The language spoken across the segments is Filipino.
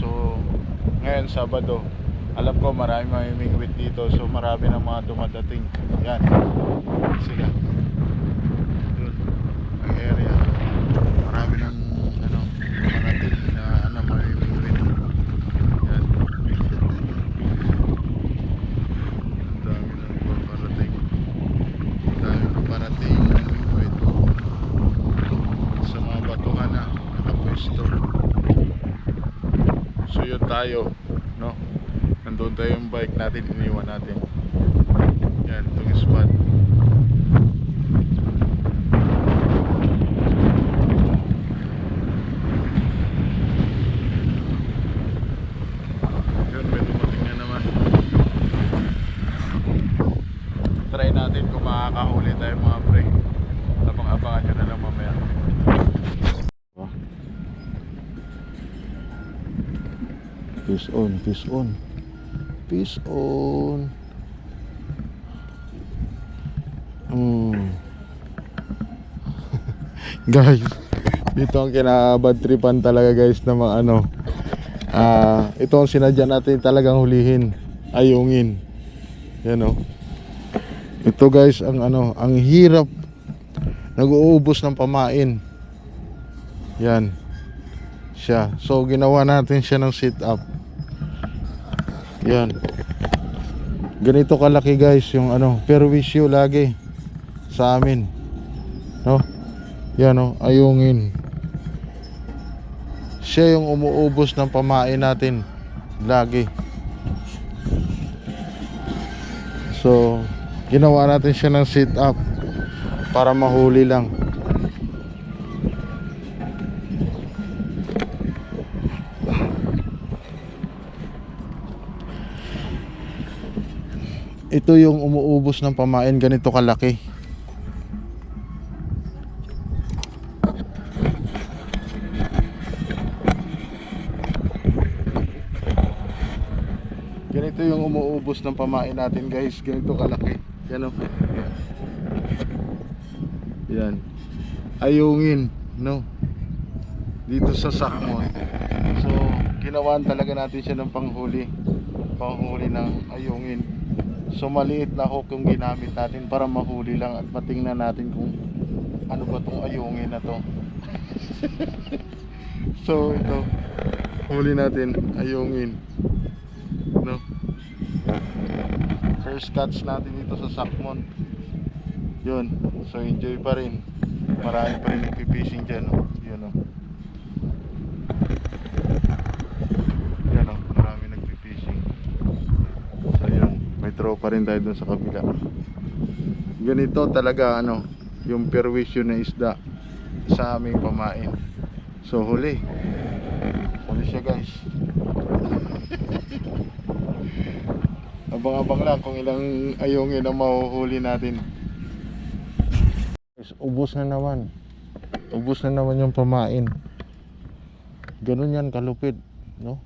So, ngayon Sabado, alam ko marami mamimingwit dito. So, marami ng mga dumadating. Yan. Sila. Yun. Ang area. Marami ng ano, dumadating na ano, mamimingwit. Yan. Ang dami ng paparating. Ang dami paparating ng mamimingwit sa mga batuhan na nakapwesto. So yun tayo, no? Nandun tayo yung bike natin, iniwan natin. Yan, itong spot. Yun, may dumating na naman. Try natin kung makakahuli tayo mga pre. Abang-abangan nyo na lang mamaya. Peace on, peace on. Peace on. Mm. guys, ito ang kinabad tripan talaga guys na mga ano. Ah, ito ang sinadya natin talagang hulihin, ayungin. Yan oh. Ito guys ang ano, ang hirap nag-uubos ng pamain. Yan. Siya. So ginawa natin siya ng sit up. Yan. Ganito kalaki guys yung ano, perwisyo lagi sa amin. No? Yan oh, ayungin. Siya yung umuubos ng pamain natin lagi. So, ginawa natin siya ng sit up para mahuli lang. Ito yung umuubos ng pamain ganito kalaki. Ganito yung umuubos ng pamain natin guys, ganito kalaki. Yan o. Yan. Ayungin, no? Dito sa Sakmon. So, ginawan talaga natin siya ng panghuli. Panghuli ng ayungin. So, maliit na hook yung ginamit natin para mahuli lang at matingnan natin kung ano ba tong ayungin na to. so, ito. Huli natin, ayungin. No? First catch natin dito sa Sakmon. Yun. So enjoy pa rin. Marami pa rin nagpipishing dyan. No? Yun o. Yan o. Marami nagpipishing. So yun. Tropa rin tayo dun sa kabila. Ganito talaga ano. Yung perwisyo na isda sa aming pamain. So huli. Huli siya guys. Abang-abang lang kung ilang ayungin ang mahuhuli natin. Guys, ubos na naman. Ubos na naman yung pamain. Ganun yan kalupit, no?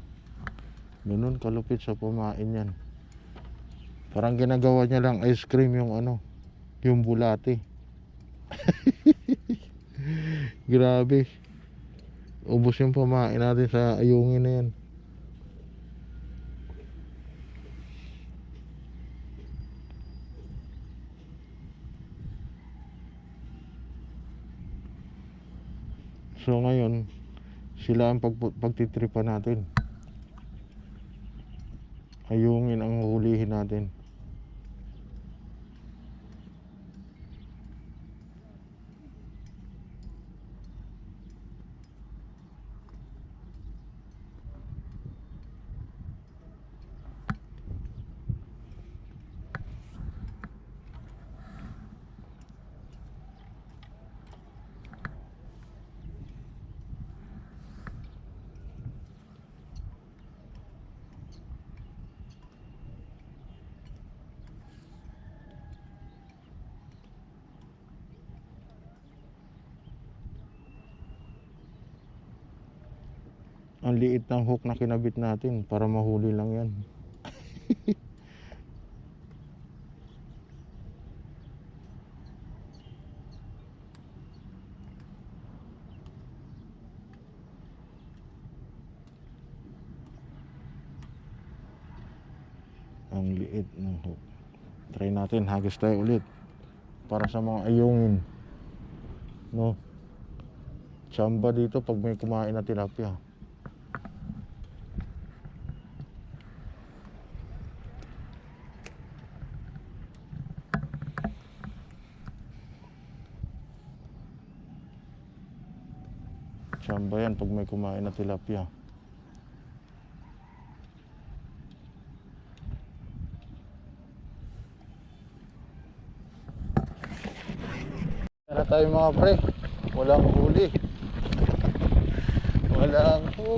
Ganun kalupit sa pamain yan. Parang ginagawa niya lang ice cream yung ano, yung bulati. Grabe. Ubos yung pamain natin sa ayungin na yan. So ngayon, sila ang pag pagtitripan natin. Ayungin ang hulihin natin. ang liit ng hook na kinabit natin para mahuli lang yan. Ang liit ng hook. Try natin hagis tayo ulit. Para sa mga ayungin. No? Chamba dito pag may kumain na tilapia. Chamba yan pag may kumain na tilapia Tara tayo mga pre. Walang huli. Walang huli.